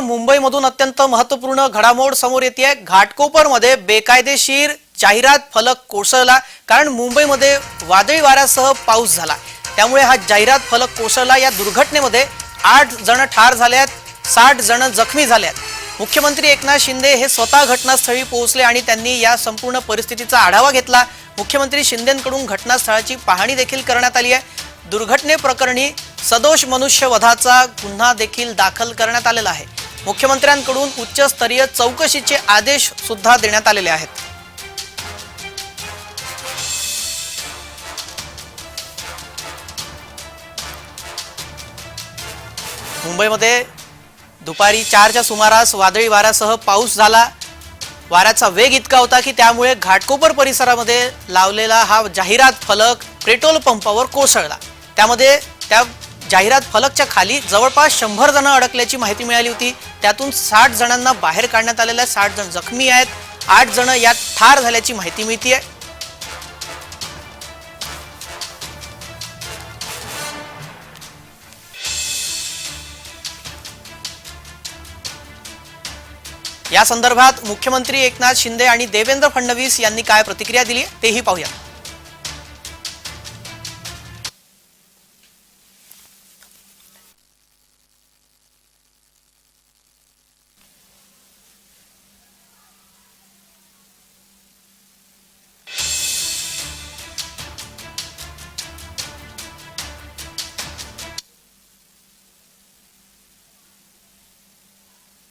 मुंबईमधून अत्यंत महत्त्वपूर्ण घडामोड समोर येते घाटकोपरमध्ये बेकायदेशीर जाहिरात फलक कोसळला. कारण मुंबईमध्ये वादळी वाऱ्यासह पाऊस झाला. त्यामुळे हा जाहिरात फलक कोसळला. या दुर्घटनेमध्ये आठ जण ठार झाले आहेत साठ जण जखमी झाले आहेत मुख्यमंत्री एकनाथ शिंदे हे स्वतः घटनास्थळी पोहोचले आणि त्यांनी या संपूर्ण परिस्थितीचा आढावा घेतला. मुख्यमंत्री शिंदेकडून घटनास्थळाची पाहणी देखील करण्यात आली आहे. दुर्घटनेप्रकरणी सदोष मनुष्यवधाचा गुन्हा देखील दाखल करण्यात आलेला आहे. मुख्यमंत्र्यांकडून उच्चस्तरीय चौकशीचे आदेश सुद्धा देण्यात आलेले आहेत. मुंबईमध्ये दुपारी चारच्या सुमारास वादळी वाऱ्यासह पाऊस झाला. वाऱ्याचा वेग इतका होता की त्यामुळे घाटकोपर परिसरामध्ये लावलेला हा जाहिरात फलक पेट्रोल पंपावर कोसळला. त्यामध्ये त्या जाहिरात फलकच्या खाली जवळपास शंभर जण अडकल्याची माहिती मिळाली होती. त्यातून साठ जणांना बाहेर काढण्यात आलेलं आहे साठ जण जखमी आहेत. आठ जण यात ठार झाल्याची माहिती मिळते या संदर्भात मुख्यमंत्री एकनाथ शिंदे आणि देवेंद्र फडणवीस यांनी काय प्रतिक्रिया दिली तेही पाहूया.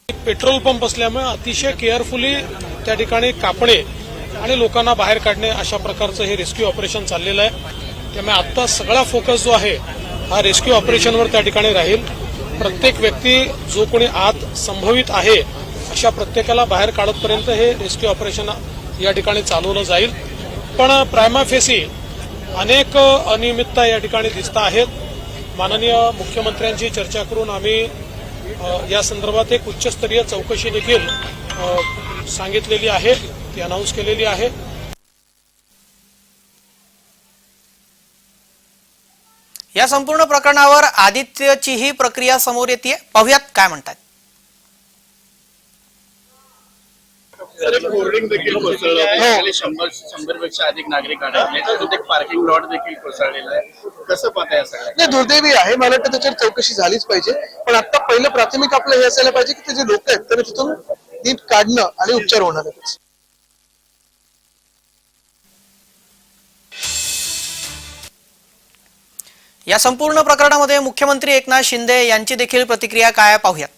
पेट्रोल पंप असल्यामुळे अतिशय केअरफुली त्या ठिकाणी कापणे आणि लोकांना बाहेर काढणे अशा प्रकारचं हे रेस्क्यू ऑपरेशन चाललेलं आहे. त्यामुळे आत्ता सगळा फोकस जो आहे हा रेस्क्यू ऑपरेशनवर त्या ठिकाणी राहील. प्रत्येक व्यक्ती जो कोणी आत संभवित आहे अशा प्रत्येकाला बाहेर काढतपर्यंत हे रेस्क्यू ऑपरेशन या ठिकाणी चालवलं जाईल. पण प्रायमा फेसी अनेक अनियमितता या ठिकाणी दिसत आहेत. माननीय मुख्यमंत्र्यांची चर्चा करून आम्ही या संदर्भात एक उच्चस्तरीय चौकशी देखील सांगितलेली आहे ती अनाऊन्स केलेली आहे. या संपूर्ण प्रकरणावर आदित्यची ही प्रक्रिया समोर येते पाहुयात काय म्हणतात तर एक होर्डिंग देखील कोसळलं होतं. खाली शंभर शंभरपेक्षा अधिक नागरिक अडकले तिथे एक पार्किंग लॉट देखील कोसळलेला आहे. कसं पाहता या सगळ्या? नाही दुर्दैवी आहे. मला वाटतं त्याच्यावर चौकशी झालीच पाहिजे. पण आता पहिलं प्राथमिक आपलं हे असायला पाहिजे की ते जे लोक आहेत त्यांना तिथून नीट काढणं आणि उपचार होणार आहेत. या संपूर्ण प्रकरणामध्ये मुख्यमंत्री एकनाथ शिंदे यांची देखील प्रतिक्रिया काय आहे पाहूयात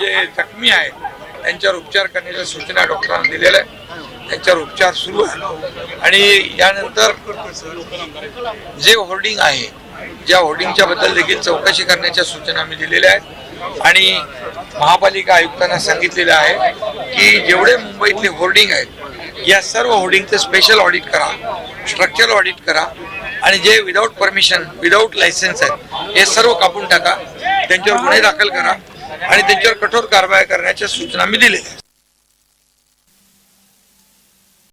जे जखमी आहेत त्यांच्यावर उपचार करण्याच्या सूचना डॉक्टरांना दिलेल्या आहेत. त्यांच्यावर उपचार सुरू आहे आणि यानंतर जे होर्डिंग आहे ज्या होर्डिंगच्या बद्दल देखील चौकशी करण्याच्या सूचना मी दिलेल्या आहेत. आणि महापालिका आयुक्तांना सांगितलेलं आहे की जेवढे मुंबईतले होर्डिंग आहेत या सर्व होर्डिंगचं स्पेशल ऑडिट करा स्ट्रक्चर ऑडिट करा. आणि जे विदाऊट परमिशन विदाऊट लायसन्स आहेत हे सर्व कापून टाका. त्यांच्यावर गुन्हे दाखल करा. आणि त्यांच्यावर कठोर कारवाई करण्याच्या सूचना मी दिलेल्या